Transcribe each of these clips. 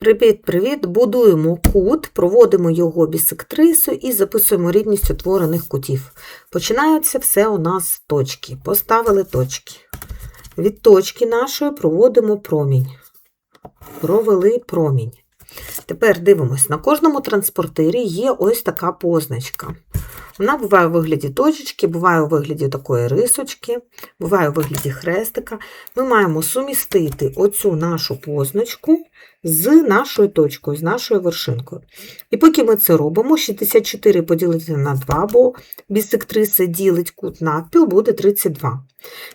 Привіт-привіт! Будуємо кут, проводимо його бісектрису і записуємо рівність утворених кутів. Починається все у нас з точки. Поставили точки. Від точки нашої проводимо промінь. Провели промінь. Тепер дивимось, на кожному транспортирі є ось така позначка. Вона буває у вигляді точечки, буває у вигляді такої рисочки, буває у вигляді хрестика. Ми маємо сумістити оцю нашу позначку з нашою точкою, з нашою вершинкою. І поки ми це робимо, 64 поділити на 2, бо бісектриса ділить кут навпіл, буде 32.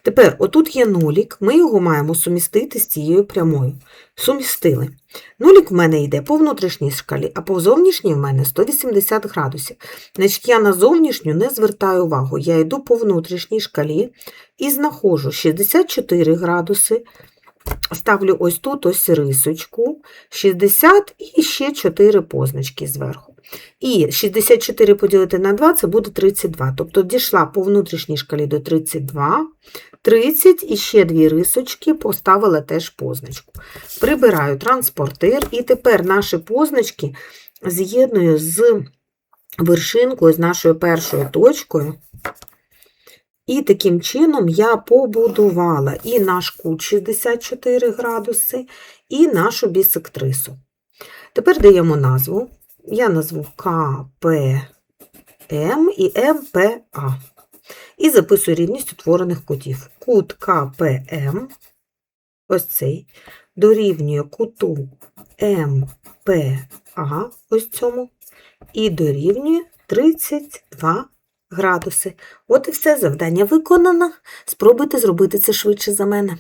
Тепер, отут є нулік, ми його маємо сумістити з цією прямою. Сумістили. Нулік в мене йде по внутрішній шкалі, а по зовнішній в мене 180 градусів. Значить, я на зовнішню не звертаю увагу, я йду по внутрішній шкалі і знаходжу 64 градуси. Ставлю ось тут ось рисочку, 60 і ще 4 позначки зверху. І 64 поділити на 2 це буде 32. Тобто дійшла по внутрішній шкалі до 32, 30 і ще дві рисочки, поставила теж позначку. Прибираю транспортир, і тепер наші позначки з'єдную з вершинкою, з нашою першою точкою. І таким чином я побудувала і наш кут 64 градуси, і нашу бісектрису. Тепер даємо назву. Я назву КПМ і МПА. І записую рівність утворених кутів. Кут КПМ, ось цей, дорівнює куту МПА, ось цьому, і дорівнює 32 градуси. От і все, завдання виконано. Спробуйте зробити це швидше за мене.